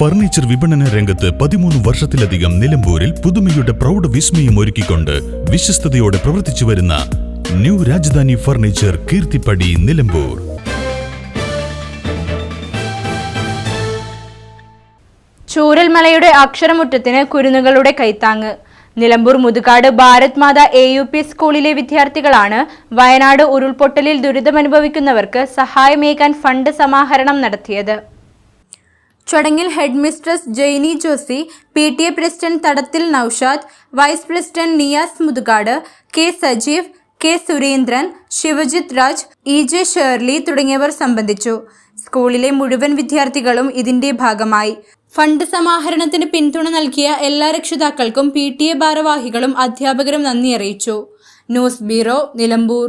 Furniture വിപണന രംഗത്ത് പതിമൂന്ന് വർഷത്തിലധികം നിലമ്പൂരിൽ പുതുമയുടെ പ്രൗഢ വിസ്മയം ഒരുക്കിക്കൊണ്ട് വിശ്വസ്തയോടെ പ്രവർത്തിച്ചു വരുന്ന ന്യൂ രാജധാനി ഫർണിച്ചർ കീർത്തിപ്പടി നിലമ്പൂർ. ചൂരൽമലയുടെ അക്ഷരമുറ്റത്തിന് കുരുന്നുകളുടെ കൈത്താങ്ങ്. Nilambur Mutukad Bharat Mata A U P സ്കൂളിലെ വിദ്യാർത്ഥികളാണ് വയനാട് ഉരുൾപൊട്ടലിൽ ദുരിതമനുഭവിക്കുന്നവർക്ക് സഹായമേകാൻ ഫണ്ട് സമാഹരണം നടത്തിയത്. ചടങ്ങിൽ head mistress Jainy Josy P T A president Thadathil Noushad vice president Niyas Muthukad K Sajeev K Surendran Sivajith Raj E J Shirley തുടങ്ങിയവർ സംബന്ധിച്ചു. സ്കൂളിലെ മുഴുവൻ വിദ്യാർത്ഥികളും ഇതിന്റെ ഭാഗമായി. ഫണ്ട് സമാഹരണത്തിന് പിന്തുണ നൽകിയ എല്ലാ രക്ഷിതാക്കൾക്കും പി ടി എ ഭാരവാഹികളും അധ്യാപകരും നന്ദി അറിയിച്ചു. News bureau Nilambur.